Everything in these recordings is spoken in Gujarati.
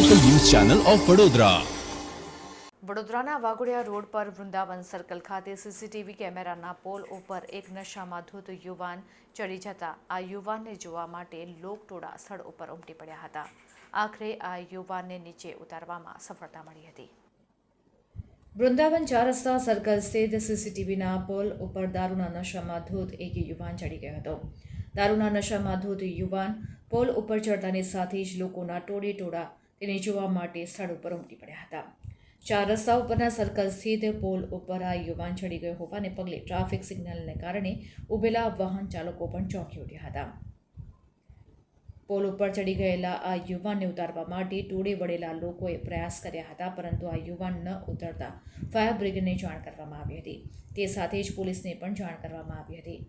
ચેનલ ઓફ વડોદરા વડોદરાના વાઘોડિયા રોડ પર વૃંદાવન સર્કલ ખાતે સીસીટીવી કેમેરાના પોલ ઉપર એક નશામાં ધૂત યુવાન ચડી જતા. આ યુવાનને જોવા માટે લોકટોળા સ્થળ ઉપર ઉમટી પડ્યા હતા. આખરે આ યુવાનને નીચે ઉતારવામાં સફળતા મળી હતી. વૃંદાવન ચાર રસ્તા સર્કલ સ્થિત સીસીટીવીના પોલ ઉપર દારૂના નશામાં ધૂત એક યુવાન ચડી ગયો હતો. દારૂના નશામાં ધૂત યુવાન પોલ ઉપર ચડતાની સાથે જ લોકોના ટોળે ટોળા તેને જોવા માટે સ્થળ ઉપર ઉમટી પડ્યા હતા. ચાર રસ્તા ઉપરના સર્કલ સ્થિત પોલ ઉપર આ યુવાન ચડી ગયો હોવાને પગલે ટ્રાફિક સિગ્નલને કારણે ઉભેલા વાહન ચાલકો પણ ચોંકી ઉઠ્યા હતા. પોલ ઉપર ચડી ગયેલા આ યુવાનને ઉતારવા માટે ટોળે વળેલા લોકોએ પ્રયાસ કર્યા હતા, પરંતુ આ યુવાન ન ઉતરતા ફાયર બ્રિગેડને જાણ કરવામાં આવી હતી. તે સાથે જ પોલીસને પણ જાણ કરવામાં આવી હતી.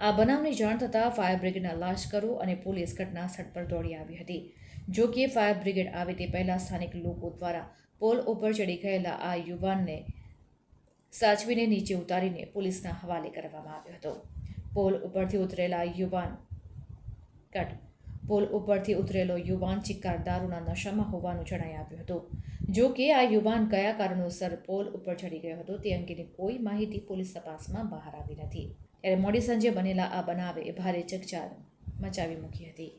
આ બનાવની જાણ થતાં ફાયર બ્રિગેડના લાશ્કરો અને પોલીસ ઘટના સ્થળ પર દોડી આવી હતી. જો કે ફાયર બ્રિગેડ આવે તે પહેલાં સ્થાનિક લોકો દ્વારા પોલ ઉપર ચડી ગયેલા આ યુવાનને સાચવીને નીચે ઉતારીને પોલીસના હવાલે કરવામાં આવ્યો હતો. પોલ ઉપરથી ઉતરેલા યુવાન કટ, પોલ ઉપરથી ઉતરેલો યુવાન ચિક્કાર દારૂના નશામાં હોવાનું જણાઈ આવ્યું હતું. જો કે આ યુવાન કયા કારણોસર પોલ ઉપર ચડી ગયો હતો તે અંગેની કોઈ માહિતી પોલીસ તપાસમાં બહાર આવી નથી. ત્યારે મોડી સાંજે બનેલા આ બનાવે ભારે ચકચાર મચાવી મૂકી હતી.